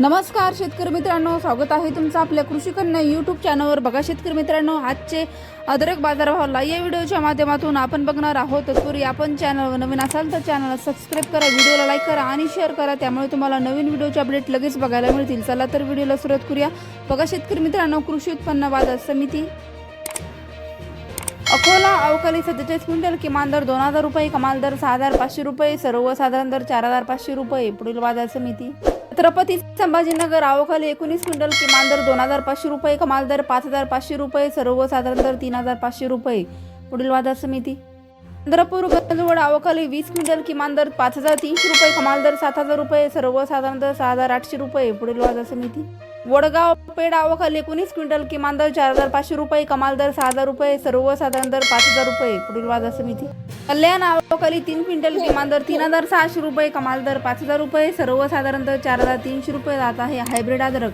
नमस्कार शेतकरी मित्रांनो. स्वागत आहे तुमचं आपल्या कृषी कन्या यूट्यूब चॅनलवर बघा शेतकरी मित्रांनो आजचे अदरक बाजारभावाला या व्हिडिओच्या माध्यमातून आपण बघणार आहोत. तत्पूर्वी आपण चॅनलवर नवीन असाल तर चॅनलला सबस्क्राईब करा व्हिडिओला लाईक करा आणि शेअर करा. त्यामुळे तुम्हाला नवीन व्हिडिओचे अपडेट लगेच बघायला मिळतील. चला तर व्हिडिओला सुरुवात करूया. बघा शेतकरी मित्रांनो कृषी उत्पन्न बाजार समिती अकोला अवकाली सत्तेचाळीस क्विंटल किमान दर दोन हजार रुपये कमाल दर सहा हजार पाचशे रुपये सर्वसाधारण दर चार हजार पाचशे रुपये पुढील बाजार समिती. छत्रपती संभाजीनगर आवखाली एकोणीस क्विंटल किमान दर दोन हजार पाचशे रुपये कमाल दर पाच हजार पाचशे रुपये सर्वसाधारण दर तीन हजार पाचशे रुपये. पुढील बाजार समिती. चंद्रपूर गंजवड अवकाली वीस क्विंटल किमान दर पाच हजार तीनशे रुपये कमाल दर सात हजार रुपये सर्वसाधारण दर सहा हजार आठशे रुपये. पुढील बाजार समिती. वडगाव पेड आवखाली एकोणीस क्विंटल किमान दर चार हजार पाचशे रुपये कमाल दर सहा हजार रुपये सर्वसाधारण दर पाच हजार रुपये. पुढील बाजार समिती. कल्याण अवकाली तीन क्विंटल किमान दर तीन हजार सहाशे रुपये कमाल दर पाच हजार रुपये सर्वसाधारणतः चार हजार तीनशे रुपये जात आहे. हायब्रिड अद्रक